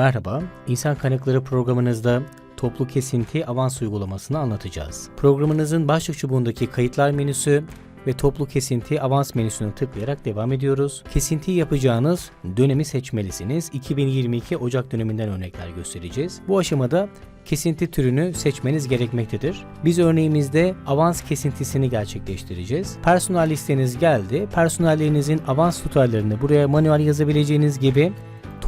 Merhaba, İnsan Kaynakları programınızda toplu kesinti avans uygulamasını anlatacağız. Programınızın başlık çubuğundaki kayıtlar menüsü ve toplu kesinti avans menüsünü tıklayarak devam ediyoruz. Kesinti yapacağınız dönemi seçmelisiniz. 2022 Ocak döneminden örnekler göstereceğiz. Bu aşamada kesinti türünü seçmeniz gerekmektedir. Biz örneğimizde avans kesintisini gerçekleştireceğiz. Personel listeniz geldi. Personellerinizin avans tutarlarını buraya manuel yazabileceğiniz gibi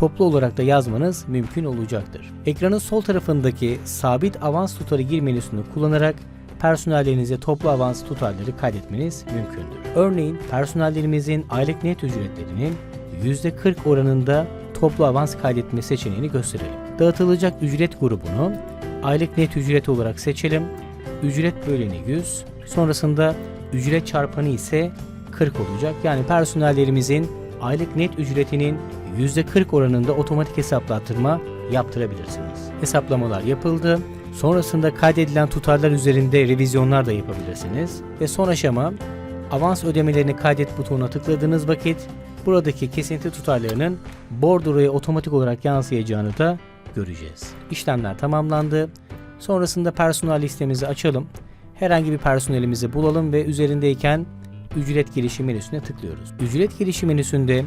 toplu olarak da yazmanız mümkün olacaktır. Ekranın sol tarafındaki sabit avans tutarı gir menüsünü kullanarak personellerinize toplu avans tutarları kaydetmeniz mümkündür. Örneğin personellerimizin aylık net ücretlerinin %40 oranında toplu avans kaydetme seçeneğini gösterelim. Dağıtılacak ücret grubunu aylık net ücret olarak seçelim. Ücret böleni 100, sonrasında ücret çarpanı ise 40 olacak. Yani personellerimizin aylık net ücretinin %40 oranında otomatik hesaplattırma yaptırabilirsiniz. Hesaplamalar yapıldı. Sonrasında kaydedilen tutarlar üzerinde revizyonlar da yapabilirsiniz. Ve son aşama avans ödemelerini kaydet butonuna tıkladığınız vakit buradaki kesinti tutarlarının bordroya otomatik olarak yansıyacağını da göreceğiz. İşlemler tamamlandı. Sonrasında personel listemizi açalım. Herhangi bir personelimizi bulalım ve üzerindeyken ücret girişi menüsüne tıklıyoruz. Ücret girişi menüsünde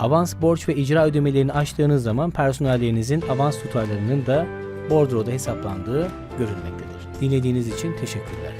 avans borç ve icra ödemelerini açtığınız zaman personellerinizin avans tutarlarının da bordroda hesaplandığı görülmektedir. Dinlediğiniz için teşekkürler.